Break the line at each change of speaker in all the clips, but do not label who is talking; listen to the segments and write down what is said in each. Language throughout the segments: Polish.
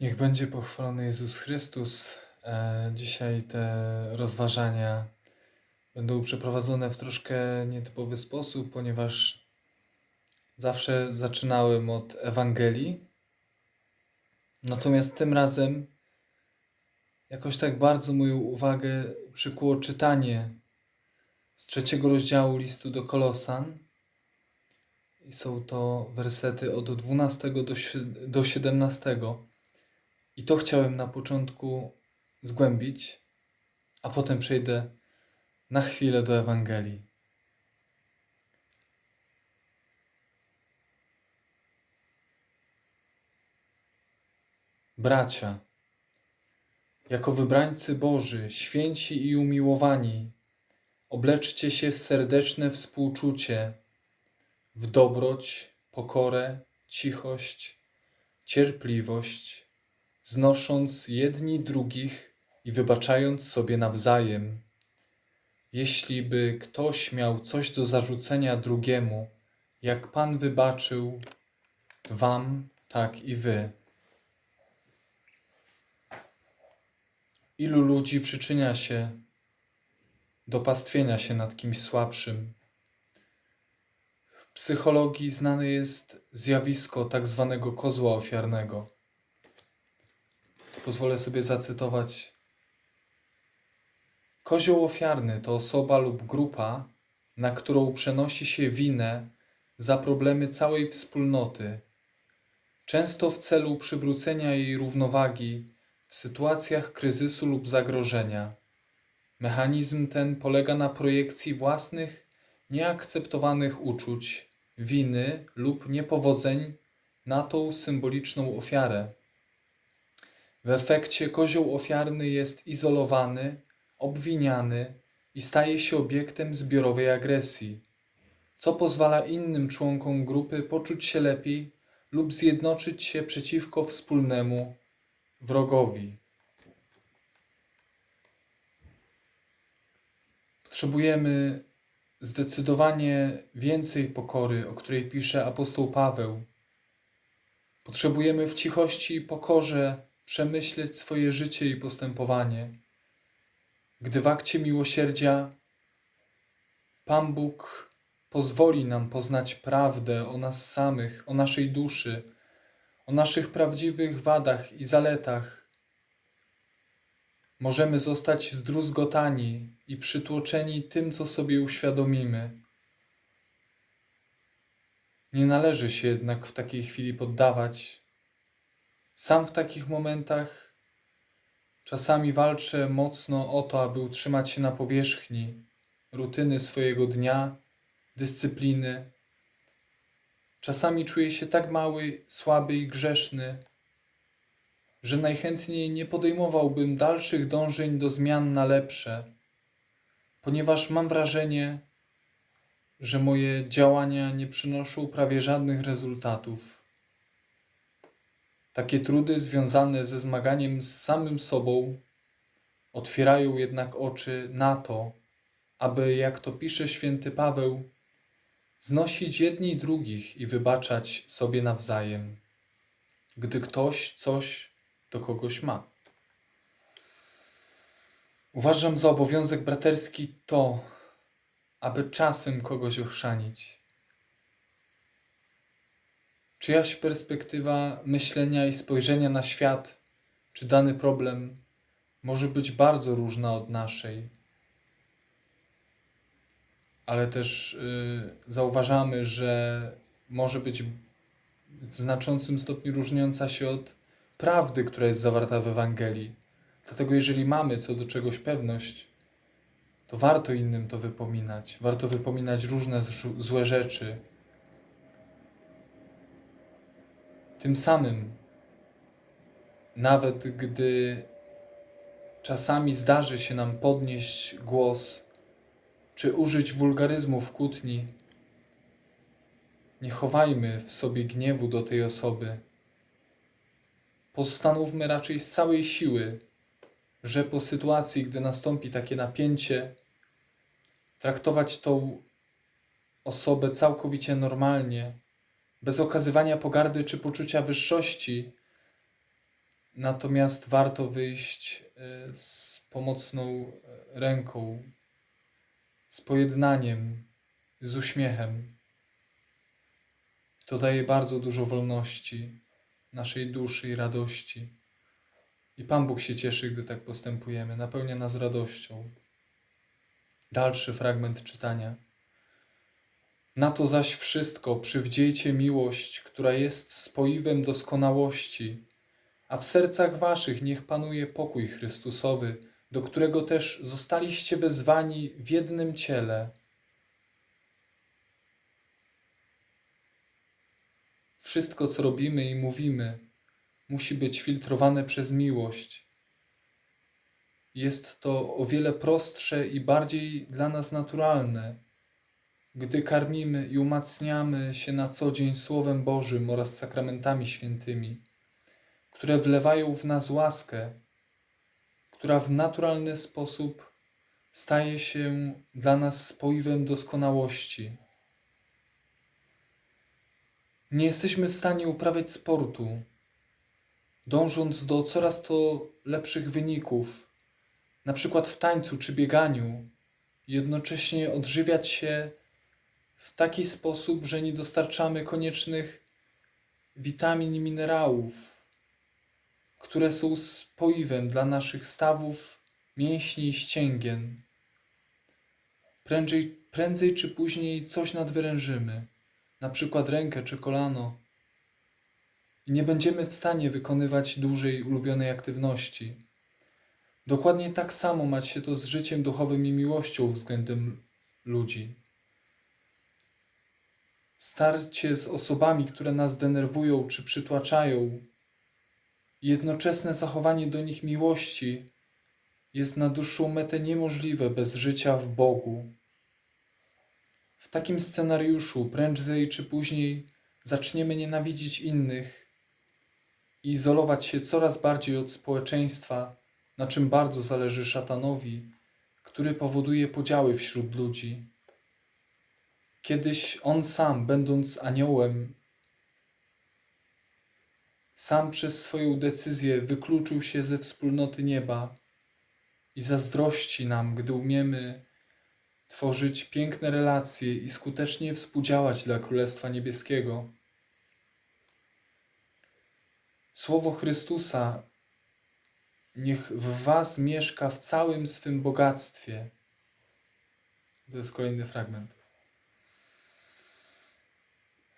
Niech będzie pochwalony Jezus Chrystus. E, Dzisiaj te rozważania będą przeprowadzone w troszkę nietypowy sposób, ponieważ zawsze zaczynałem od Ewangelii. Natomiast tym razem jakoś tak bardzo moją uwagę przykuło czytanie z trzeciego rozdziału listu do Kolosan. I są to wersety od 12 do si- do 17. I to chciałem na początku zgłębić, a potem przejdę na chwilę do Ewangelii. Bracia, jako wybrańcy Boży, święci i umiłowani, obleczcie się w serdeczne współczucie, w dobroć, pokorę, cichość, cierpliwość, znosząc jedni drugich i wybaczając sobie nawzajem. Jeśli by ktoś miał coś do zarzucenia drugiemu, jak Pan wybaczył wam, tak i wy. Ilu ludzi przyczynia się do pastwienia się nad kimś słabszym? W psychologii znane jest zjawisko tak zwanego kozła ofiarnego. Pozwolę sobie zacytować. Kozioł ofiarny to osoba lub grupa, na którą przenosi się winę za problemy całej wspólnoty, często w celu przywrócenia jej równowagi w sytuacjach kryzysu lub zagrożenia. Mechanizm ten polega na projekcji własnych, nieakceptowanych uczuć, winy lub niepowodzeń na tą symboliczną ofiarę. W efekcie kozioł ofiarny jest izolowany, obwiniany i staje się obiektem zbiorowej agresji, co pozwala innym członkom grupy poczuć się lepiej lub zjednoczyć się przeciwko wspólnemu wrogowi. Potrzebujemy zdecydowanie więcej pokory, o której pisze apostoł Paweł. Potrzebujemy w cichości i pokorze przemyśleć swoje życie i postępowanie, gdy w akcie miłosierdzia Pan Bóg pozwoli nam poznać prawdę o nas samych, o naszej duszy, o naszych prawdziwych wadach i zaletach. Możemy zostać zdruzgotani i przytłoczeni tym, co sobie uświadomimy. Nie należy się jednak w takiej chwili poddawać. Sam w takich momentach czasami walczę mocno o to, aby utrzymać się na powierzchni rutyny swojego dnia, dyscypliny. Czasami czuję się tak mały, słaby i grzeszny, że najchętniej nie podejmowałbym dalszych dążeń do zmian na lepsze, ponieważ mam wrażenie, że moje działania nie przynoszą prawie żadnych rezultatów. Takie trudy związane ze zmaganiem z samym sobą otwierają jednak oczy na to, aby, jak to pisze święty Paweł, znosić jedni drugich i wybaczać sobie nawzajem, gdy ktoś coś do kogoś ma. Uważam za obowiązek braterski to, aby czasem kogoś ochrzanić. Czyjaś perspektywa myślenia i spojrzenia na świat czy dany problem może być bardzo różna od naszej, ale też y, zauważamy, że może być w znaczącym stopniu różniąca się od prawdy, która jest zawarta w Ewangelii. Dlatego, jeżeli mamy co do czegoś pewność, to warto innym to wypominać. Warto wypominać różne złe rzeczy. Tym samym, nawet gdy czasami zdarzy się nam podnieść głos, czy użyć wulgaryzmu w kłótni, nie chowajmy w sobie gniewu do tej osoby. Postanówmy raczej z całej siły, że po sytuacji, gdy nastąpi takie napięcie, traktować tą osobę całkowicie normalnie, bez okazywania pogardy czy poczucia wyższości Natomiast warto wyjść e, z pomocną e, ręką, z pojednaniem, z uśmiechem. To daje bardzo dużo wolności naszej duszy i radości. I Pan Bóg się cieszy, gdy tak postępujemy, napełnia nas radością. Dalszy fragment czytania. Na to zaś wszystko przywdziejcie miłość, która jest spoiwem doskonałości, a w sercach waszych niech panuje pokój Chrystusowy, do którego też zostaliście wezwani w jednym ciele. Wszystko, co robimy i mówimy, musi być filtrowane przez miłość. Jest to o wiele prostsze i bardziej dla nas naturalne, gdy karmimy i umacniamy się na co dzień Słowem Bożym oraz sakramentami świętymi, które wlewają w nas łaskę, która w naturalny sposób staje się dla nas spoiwem doskonałości. Nie jesteśmy w stanie uprawiać sportu, dążąc do coraz to lepszych wyników, na przykład w tańcu czy bieganiu, jednocześnie odżywiać się w taki sposób, że nie dostarczamy koniecznych witamin i minerałów, które są spoiwem dla naszych stawów, mięśni i ścięgien. Prędzej, prędzej czy później coś nadwyrężymy, na przykład rękę czy kolano, i nie będziemy w stanie wykonywać dłużej ulubionej aktywności. Dokładnie tak samo ma się to z życiem duchowym i miłością względem ludzi. Starcie z osobami, które nas denerwują czy przytłaczają, jednoczesne zachowanie do nich miłości jest na dłuższą metę niemożliwe bez życia w Bogu. W takim scenariuszu prędzej czy później zaczniemy nienawidzić innych i izolować się coraz bardziej od społeczeństwa, na czym bardzo zależy szatanowi, który powoduje podziały wśród ludzi. Kiedyś on sam, będąc aniołem, sam przez swoją decyzję wykluczył się ze wspólnoty nieba i zazdrości nam, gdy umiemy tworzyć piękne relacje i skutecznie współdziałać dla Królestwa Niebieskiego. Słowo Chrystusa niech w Was mieszka w całym swym bogactwie. To jest kolejny fragment.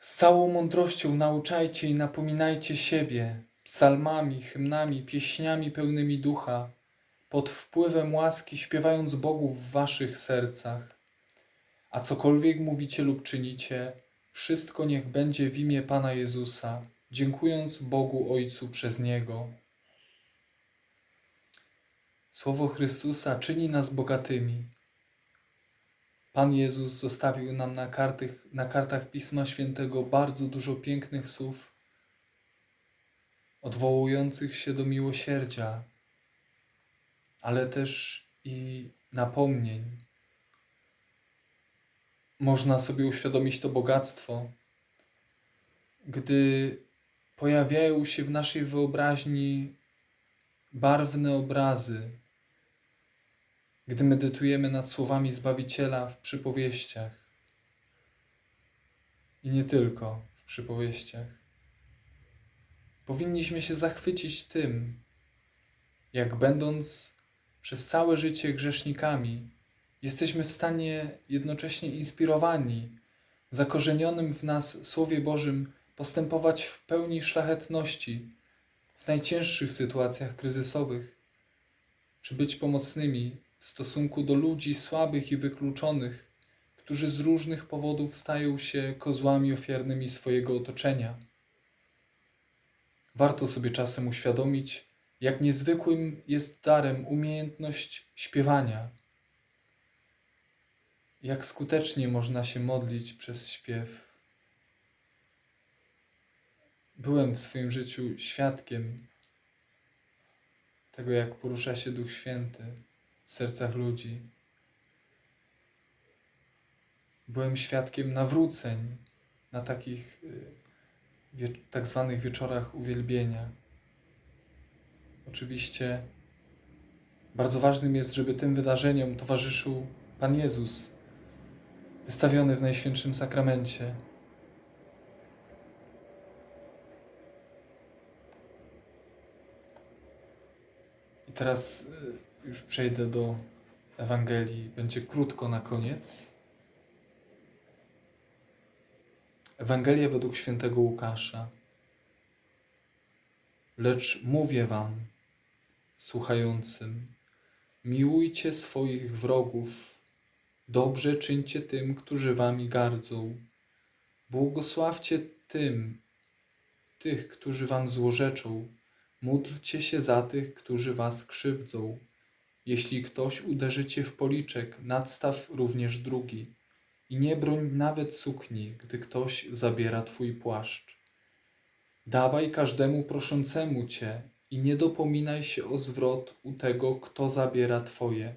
Z całą mądrością nauczajcie i napominajcie siebie psalmami, hymnami, pieśniami pełnymi ducha, pod wpływem łaski śpiewając Bogu w waszych sercach. A cokolwiek mówicie lub czynicie, wszystko niech będzie w imię Pana Jezusa, dziękując Bogu Ojcu przez Niego. Słowo Chrystusa czyni nas bogatymi. Pan Jezus zostawił nam na, kartach, na kartach Pisma Świętego bardzo dużo pięknych słów, odwołujących się do miłosierdzia, ale też i napomnień. Można sobie uświadomić to bogactwo, gdy pojawiają się w naszej wyobraźni barwne obrazy, gdy medytujemy nad słowami Zbawiciela w przypowieściach. I nie tylko w przypowieściach. Powinniśmy się zachwycić tym, jak będąc przez całe życie grzesznikami, jesteśmy w stanie jednocześnie inspirowani, zakorzenionym w nas Słowie Bożym, postępować w pełni szlachetności w najcięższych sytuacjach kryzysowych, czy być pomocnymi w stosunku do ludzi słabych i wykluczonych, którzy z różnych powodów stają się kozłami ofiarnymi swojego otoczenia. Warto sobie czasem uświadomić, jak niezwykłym jest darem umiejętność śpiewania. Jak skutecznie można się modlić przez śpiew. Byłem w swoim życiu świadkiem tego, jak porusza się Duch Święty sercach ludzi. Byłem świadkiem nawróceń na takich y, tak zwanych wieczorach uwielbienia. Oczywiście bardzo ważnym jest, żeby tym wydarzeniom towarzyszył Pan Jezus, wystawiony w Najświętszym Sakramencie. I teraz y, już przejdę do Ewangelii. Będzie krótko na koniec. Ewangelia według świętego Łukasza. Lecz mówię wam, słuchającym, miłujcie swoich wrogów, dobrze czyńcie tym, którzy wami gardzą, błogosławcie tym, tych, którzy wam złorzeczą, módlcie się za tych, którzy was krzywdzą. Jeśli ktoś uderzy cię w policzek, nadstaw również drugi. I nie broń nawet sukni, gdy ktoś zabiera twój płaszcz. Dawaj każdemu proszącemu cię i nie dopominaj się o zwrot u tego, kto zabiera twoje.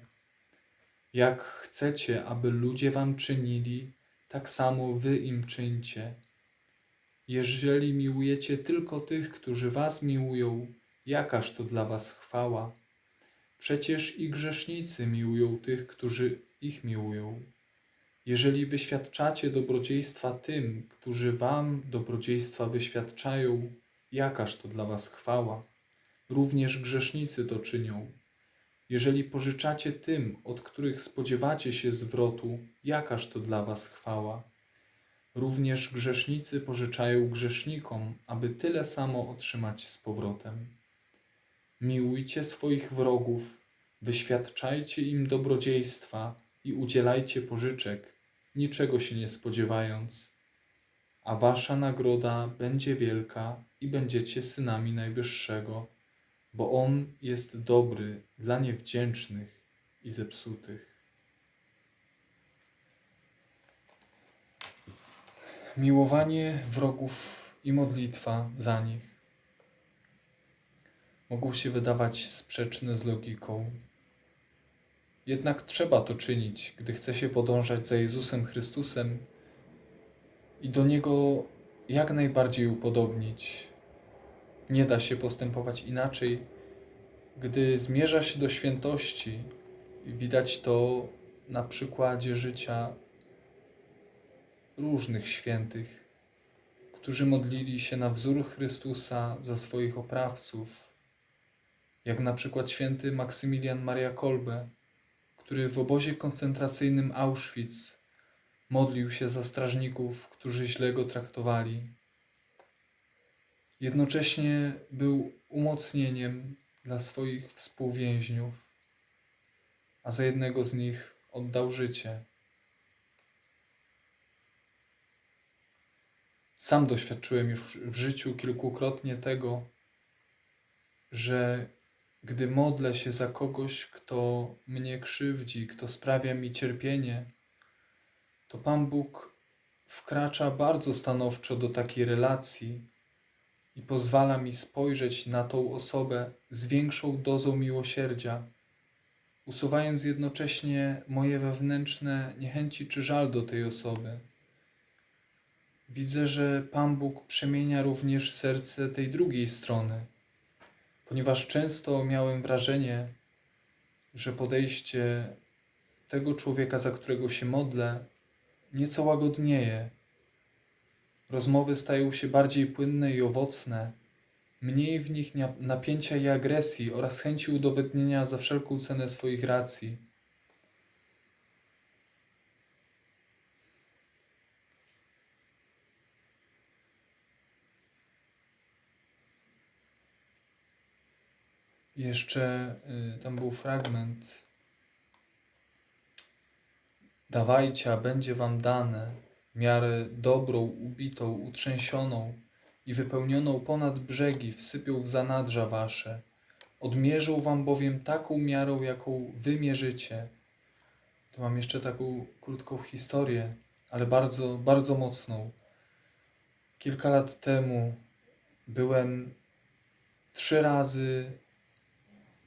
Jak chcecie, aby ludzie wam czynili, tak samo wy im czyńcie. Jeżeli miłujecie tylko tych, którzy was miłują, jakaż to dla was chwała? Przecież i grzesznicy miłują tych, którzy ich miłują. Jeżeli wyświadczacie dobrodziejstwa tym, którzy wam dobrodziejstwa wyświadczają, jakaż to dla was chwała? Również grzesznicy to czynią. Jeżeli pożyczacie tym, od których spodziewacie się zwrotu, jakaż to dla was chwała? Również grzesznicy pożyczają grzesznikom, aby tyle samo otrzymać z powrotem. Miłujcie swoich wrogów, wyświadczajcie im dobrodziejstwa i udzielajcie pożyczek, niczego się nie spodziewając, a wasza nagroda będzie wielka i będziecie synami Najwyższego, bo On jest dobry dla niewdzięcznych i zepsutych. Miłowanie wrogów i modlitwa za nich mogą się wydawać sprzeczne z logiką. Jednak trzeba to czynić, gdy chce się podążać za Jezusem Chrystusem i do Niego jak najbardziej upodobnić. Nie da się postępować inaczej, gdy zmierza się do świętości. Widać to na przykładzie życia różnych świętych, którzy modlili się na wzór Chrystusa za swoich oprawców, jak na przykład święty Maksymilian Maria Kolbe, który w obozie koncentracyjnym Auschwitz modlił się za strażników, którzy źle go traktowali. Jednocześnie był umocnieniem dla swoich współwięźniów, a za jednego z nich oddał życie. Sam doświadczyłem już w życiu kilkukrotnie tego, że gdy modlę się za kogoś, kto mnie krzywdzi, kto sprawia mi cierpienie, to Pan Bóg wkracza bardzo stanowczo do takiej relacji i pozwala mi spojrzeć na tą osobę z większą dozą miłosierdzia, usuwając jednocześnie moje wewnętrzne niechęci czy żal do tej osoby. Widzę, że Pan Bóg przemienia również serce tej drugiej strony, ponieważ często miałem wrażenie, że podejście tego człowieka, za którego się modlę, nieco łagodnieje. Rozmowy stają się bardziej płynne i owocne, mniej w nich napięcia i agresji oraz chęci udowodnienia za wszelką cenę swoich racji. Jeszcze y, tam był fragment. Dawajcie, a będzie wam dane miarę dobrą, ubitą, utrzęsioną i wypełnioną ponad brzegi wsypią w zanadrza wasze. Odmierzą wam bowiem taką miarą, jaką wy mierzycie. Tu mam jeszcze taką krótką historię, ale bardzo, bardzo mocną. Kilka lat temu byłem trzy razy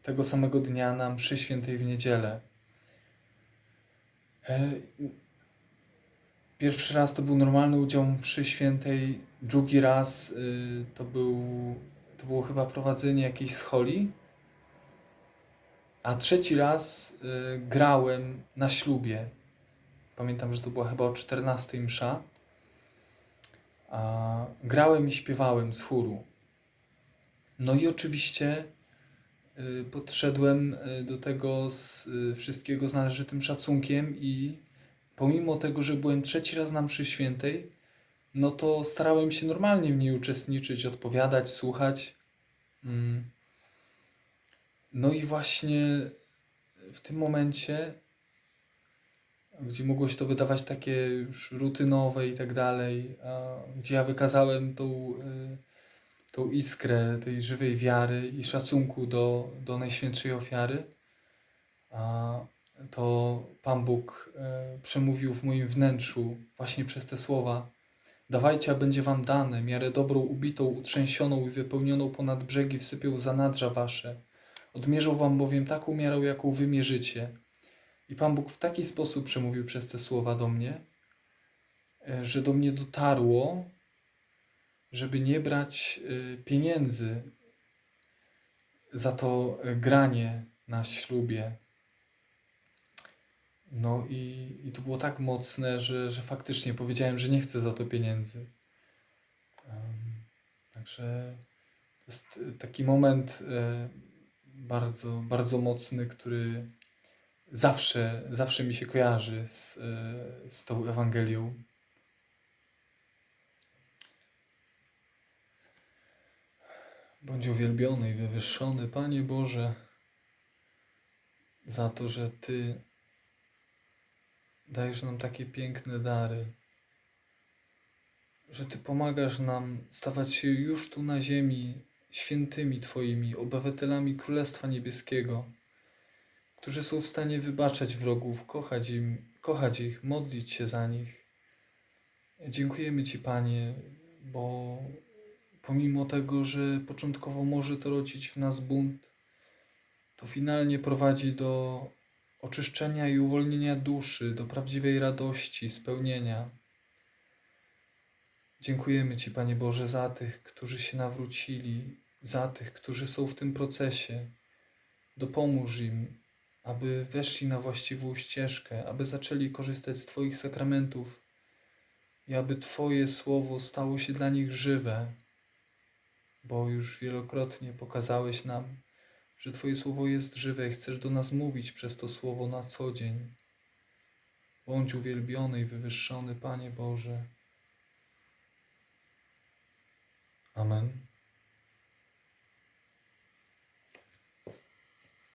tego samego dnia na mszy świętej w niedzielę. E, pierwszy raz to był normalny udział mszy świętej, drugi raz y, to, był, to było chyba prowadzenie jakiejś scholi A trzeci raz y, grałem na ślubie. Pamiętam, że to była chyba o 14 msza. Grałem i śpiewałem z chóru. No i oczywiście podszedłem y, do tego z y, wszystkiego z należytym szacunkiem i pomimo tego, że byłem trzeci raz na mszy świętej, no to starałem się normalnie w niej uczestniczyć, odpowiadać, słuchać. Mm. No i właśnie w tym momencie, gdzie mogło się to wydawać takie już rutynowe i tak dalej, gdzie ja wykazałem tą, y, tą iskrę tej żywej wiary i szacunku do, do Najświętszej Ofiary, to Pan Bóg e, przemówił w moim wnętrzu właśnie przez te słowa. Dawajcie, a będzie wam dane, miarę dobrą, ubitą, utrzęsioną i wypełnioną ponad brzegi wsypią zanadrza wasze. Odmierzą wam bowiem taką miarą, jaką wy mierzycie. I Pan Bóg w taki sposób przemówił przez te słowa do mnie, e, że do mnie dotarło, żeby nie brać e, pieniędzy za to e, granie na ślubie. No i, i to było tak mocne, że, że faktycznie powiedziałem, że nie chcę za to pieniędzy. Także to jest e, taki moment bardzo, bardzo mocny, który zawsze, zawsze mi się kojarzy z, z tą Ewangelią. Bądź uwielbiony i wywyższony, Panie Boże, za to, że Ty dajesz nam takie piękne dary, że Ty pomagasz nam stawać się już tu na ziemi świętymi Twoimi, obywatelami Królestwa Niebieskiego, którzy są w stanie wybaczać wrogów, kochać, im, kochać ich, modlić się za nich. Dziękujemy Ci, Panie, bo pomimo tego, że początkowo może to rodzić w nas bunt, to finalnie prowadzi do oczyszczenia i uwolnienia duszy, do prawdziwej radości, spełnienia. Dziękujemy Ci, Panie Boże, za tych, którzy się nawrócili, za tych, którzy są w tym procesie. Dopomóż im, aby weszli na właściwą ścieżkę, aby zaczęli korzystać z Twoich sakramentów i aby Twoje słowo stało się dla nich żywe, bo już wielokrotnie pokazałeś nam, że Twoje słowo jest żywe i chcesz do nas mówić przez to słowo na co dzień. Bądź uwielbiony i wywyższony, Panie Boże. Amen.